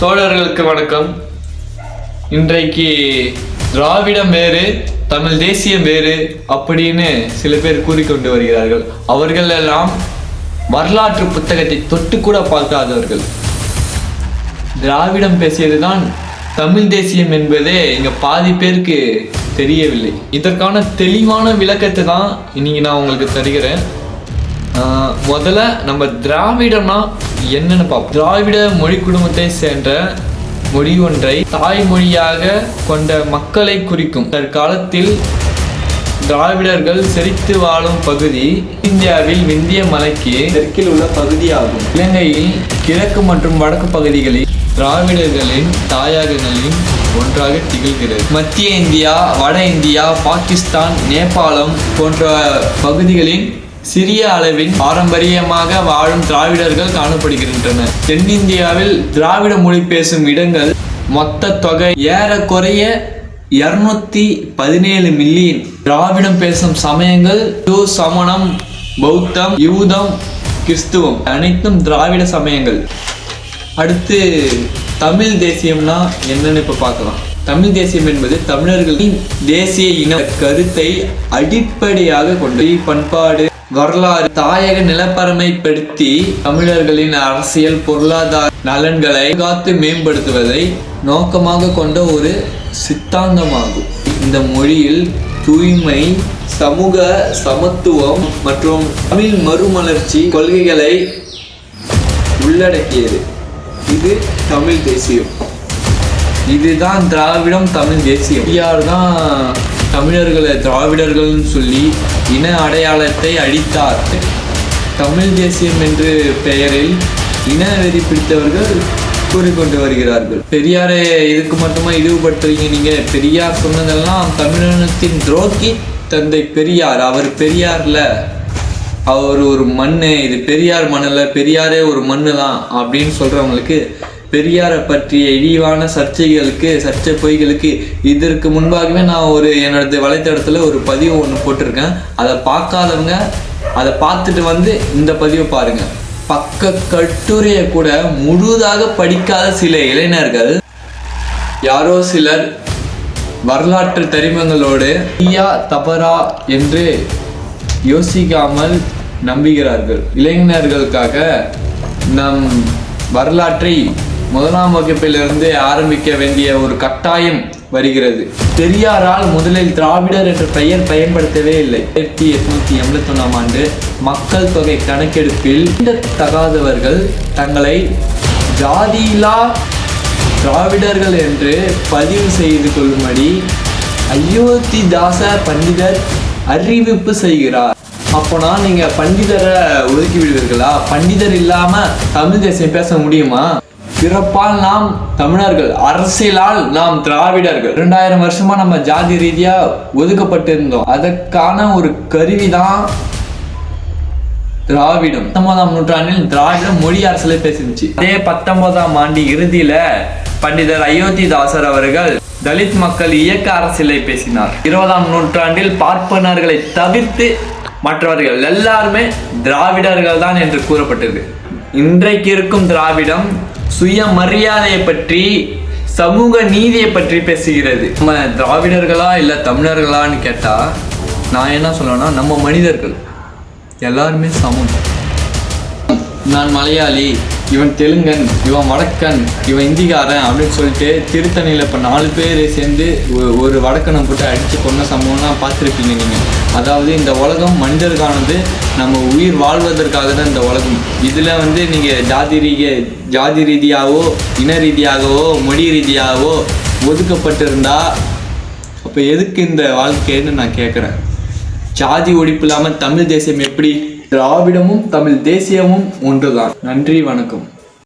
தோழர்களுக்கு வணக்கம். இன்றைக்கு திராவிடம் வேறு தமிழ் தேசியம் வேறு அப்படின்னு சில பேர் கூறிக்கொண்டு வருகிறார்கள். அவர்கள் எல்லாம் வரலாற்று புத்தகத்தை தொட்டு கூட பார்க்காதவர்கள். திராவிடம் பேசியதுதான் தமிழ் தேசியம் என்பதே இங்க பாதி பேருக்கு தெரியவில்லை. இதற்கான தெளிவான விளக்கத்தை தான் இன்னைக்கு நான் உங்களுக்கு தருகிறேன். ஆஹ் முதல்ல நம்ம திராவிடம்னா என்னென்னு பார்ப்போம் திராவிட மொழி குடும்பத்தை சேர்ந்த மொழி ஒன்றை தாய்மொழியாக கொண்ட மக்களை குறிக்கும். தற்காலத்தில் திராவிடர்கள் செழித்து வாழும் பகுதி இந்தியாவில் விந்திய மலைக்கு தெற்கில் உள்ள பகுதியாகும். இலங்கையில் கிழக்கு மற்றும் வடக்கு பகுதிகளில் திராவிடர்களின் தாயகங்களின் ஒன்றாக திகழ்கிறது. மத்திய இந்தியா வட இந்தியா பாகிஸ்தான் நேபாளம் போன்ற பகுதிகளின் சிறிய அளவில் பாரம்பரியமாக வாழும் திராவிடர்கள் காணப்படுகின்றனர் தென்னிந்தியாவில் திராவிட மொழி பேசும் இடங்கள் மொத்த தொகை ஏறக்குறைய இருநூத்தி பதினேழு மில்லியன். திராவிடம் பேசும் சமயங்கள் சமணம் பௌத்தம் யூதம் கிறிஸ்துவம் அனைத்தும் திராவிட சமயங்கள். அடுத்து தமிழ் தேசியம்னா என்னன்னு இப்ப பார்க்கலாம். தமிழ் தேசியம் என்பது தமிழர்களின் தேசிய இன கருத்தை அடிப்படையாக கொண்டு பண்பாடு வரலாறு தாயக நிலப்பரமைப்படுத்தி தமிழர்களின் அரசியல் பொருளாதார நலன்களை காத்து மேம்படுத்துவதை நோக்கமாக கொண்ட ஒரு சித்தாந்தமாகும். இந்த மொழியில் தூய்மை சமூக சமத்துவம் மற்றும் தமிழ் மறுமலர்ச்சி கொள்கைகளை உள்ளடக்கியது. இது தமிழ் தேசியம். இதுதான் திராவிடம் தமிழ் தேசியம். பெரியார் தான் தமிழர்களை திராவிடர்கள்னு சொல்லி இன அடையாளத்தை அழித்தார். தமிழ் தேசியம் என்று பெயரில் இன வெறி பிடித்தவர்கள் கூறிக்கொண்டு வருகிறார்கள். பெரியாரை இதுக்கு மட்டுமா இழிவுபடுத்துறீங்க நீங்கள் பெரியார் சொன்னதெல்லாம் தமிழினத்தின் துரோகி தந்தை பெரியார். அவர் பெரியார்ல அவர் ஒரு மண்ணு. இது பெரியார் மண்ணில் பெரியாரே ஒரு மண்ணு தான் அப்படின்னு சொல்கிறவங்களுக்கு பெரியாரை பற்றிய இழிவான சர்ச்சைகளுக்கு சர்ச்சை பொய்களுக்கு இதற்கு முன்பாகவே நான் ஒரு என்னோட வலைத்தளத்தில் ஒரு பதிவு ஒன்று போட்டிருக்கேன். அதை பார்க்காதவங்க அதை பார்த்துட்டு வந்து இந்த பதிவை பாருங்கள் பக்க கட்டுரையை கூட முழுதாக படிக்காத சில இளைஞர்கள் யாரோ சிலர் வரலாற்று தரிமங்களோடு ஐயா தபரா என்று யோசிக்காமல் நம்புகிறார்கள். இளைஞர்களுக்காக நம் வரலாற்றை முதலாம் வகுப்பிலிருந்து ஆரம்பிக்க வேண்டிய ஒரு கட்டாயம் வருகிறது. பெரியாரால் முதலில் திராவிடர் என்ற பெயர் பயன்படுத்தவே இல்லை. ஆயிரத்தி எட்நூத்தி எண்பத்தி ஒன்றாம் ஆண்டு மக்கள் தொகை கணக்கெடுப்பில் தகாதவர்கள் தங்களை ஜாதியிலா திராவிடர்கள் என்று பதிவு செய்து கொள்ளும்படி அயோத்திதாச பண்டிதர் அறிவிப்பு செய்கிறார். அப்போனா நீங்க பண்டிதரை ஒதுக்கி விடுவீர்களா? பண்டிதர் இல்லாம தமிழ் தேசியம் பேச முடியுமா? பிறப்பால் நாம் தமிழர்கள் அரசியலால் நாம் திராவிடர்கள். இரண்டாயிரம் வருஷமா நம்ம ஜாதி ரீதியா ஒதுக்கப்பட்டிருந்தோம். அதற்கான ஒரு கருவிதான் திராவிடம். பத்தொன்பதாம் நூற்றாண்டில் திராவிடம் மொழி அரசியலை பேசிருந்துச்சு. அதே பத்தொன்பதாம் ஆண்டு இறுதியில பண்டிதர் அயோத்திதாசர் அவர்கள் தலித் மக்கள் இயக்க அரசியலை பேசினார். இருபதாம் நூற்றாண்டில் பார்ப்பனர்களை தவிர்த்து மற்றவர்கள் எல்லாருமே திராவிடர்கள் தான் என்று கூறப்பட்டது இன்றைக்கு இருக்கும் திராவிடம் சுயமரியாதையை பற்றி சமூக நீதியை பற்றி பேசுகிறது. நம்ம திராவிடர்களா இல்லை தமிழர்களான்னு கேட்டால் நான் என்ன சொல்லணும்னா நம்ம மனிதர்கள். எல்லாருமே சமம். நான் மலையாளி இவன் தெலுங்கன் இவன் வடக்கன் இவன் இந்திக்காரன் அப்படின்னு சொல்லிட்டு திருத்தணியில் இப்போ நாலு பேர் சேர்ந்து ஒரு வடக்கனை போட்டு அடித்து கொண்ட சம்பவம்லாம் பார்த்துருப்பீங்க நீங்கள் அதாவது இந்த உலகம் மனிதருக்கானது நம்ம உயிர் வாழ்வதற்காக தான் இந்த உலகம். இதில் வந்து நீங்கள் ஜாதி ரீதிய ஜாதி ரீதியாகவோ இன ரீதியாகவோ மொழி ரீதியாகவோ ஒதுக்கப்பட்டிருந்தா அப்போ எதுக்கு இந்த வாழ்க்கைன்னு நான் கேட்குறேன் ஜாதி ஒழிப்பு இல்லாமல் தமிழ் தேசியம் எப்படி? திராவிடமும் தமிழ் தேசியமும் ஒன்றுதான். நன்றி வணக்கம்.